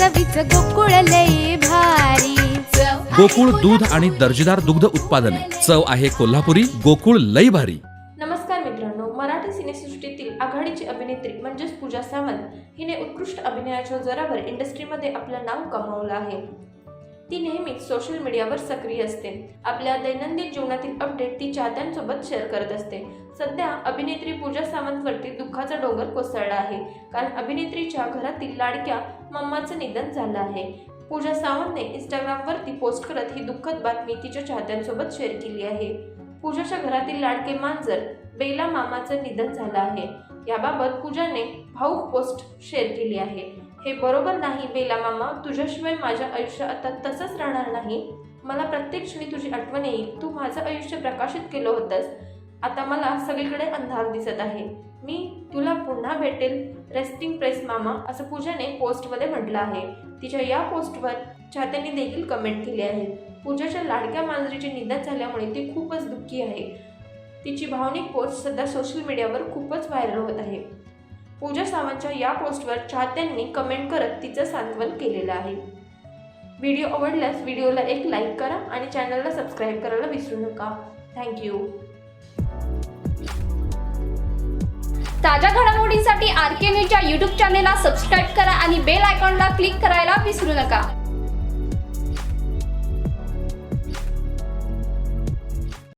चवीच गोकुळ लई भारी. गोकुळ दूध आणि दर्जेदार दुग्ध उत्पादने. चव आहे कोल्हापुरी गोकुळ लई भारी. नमस्कार मित्रांनो मराठी सिनेसृष्टीतील आघाडीची अभिनेत्री म्हणजेच पूजा सावंत हिने उत्कृष्ट अभिनयाच्या जोरावर इंडस्ट्रीमध्ये आपलं नाव कमावलं आहे. ती नेहमीच सोशल मीडियावर सक्रिय असते. आपल्या दैनंदिन जीवनातील अपडेट ती चाहत्यांसोबत शेअर करत असते. सध्या अभिनेत्री पूजा सावंतवरती दुःखाचा डोंगर कोसळला आहे. कारण अभिनेत्रीच्या घरातील लाडक्या मम्माचं निधन झालं आहे. पूजा सावंतने इंस्टाग्रामवरती पोस्ट करत ही दुःखद बातमी तिच्या चाहत्यांसोबत शेअर केली आहे. पूजाच्या घरातील लाडके मांजर बेला मामाचं निधन झालं आहे. याबाबत पूजाने भाऊक पोस्ट शेअर केली आहे. हे बरोबर नाही बेला मामा. तुझ्याशिवाय माझं आयुष्य आता तसंच राहणार नाही. मला प्रत्येक क्षणी तुझी आठवण येईल. तू माझं आयुष्य प्रकाशित केलं होतंस. आता मला सगळीकडे अंधार दिसत आहे. मी तुला पुन्हा भेटेल. रेस्टिंग प्रेस मामा असं पूजाने पोस्टमध्ये म्हटलं आहे. तिच्या या पोस्टवर चाहत्यांनी देखील कमेंट केली आहे. पूजाच्या लाडक्या मांजरीचे निधन झाल्यामुळे ती खूपच दुःखी आहे. तिची भावनिक पोस्ट सध्या सोशल मीडियावर खूपच व्हायरल होत आहे. पूजा सावंतच्या या पोस्टवर चाहत्यांनी कमेंट करत तिचं सांत्वन केलेलं आहे. व्हिडिओ आवडल्यास व्हिडिओला एक लाईक करा आणि चॅनलला सबस्क्राईब करायला विसरू नका. थँक्यू ताज्या घडामोडींसाठी आर के न्यूजच्या यूट्यूब चॅनेलला सबस्क्राईब करा आणि बेल आयकॉनला क्लिक करायला विसरू नका.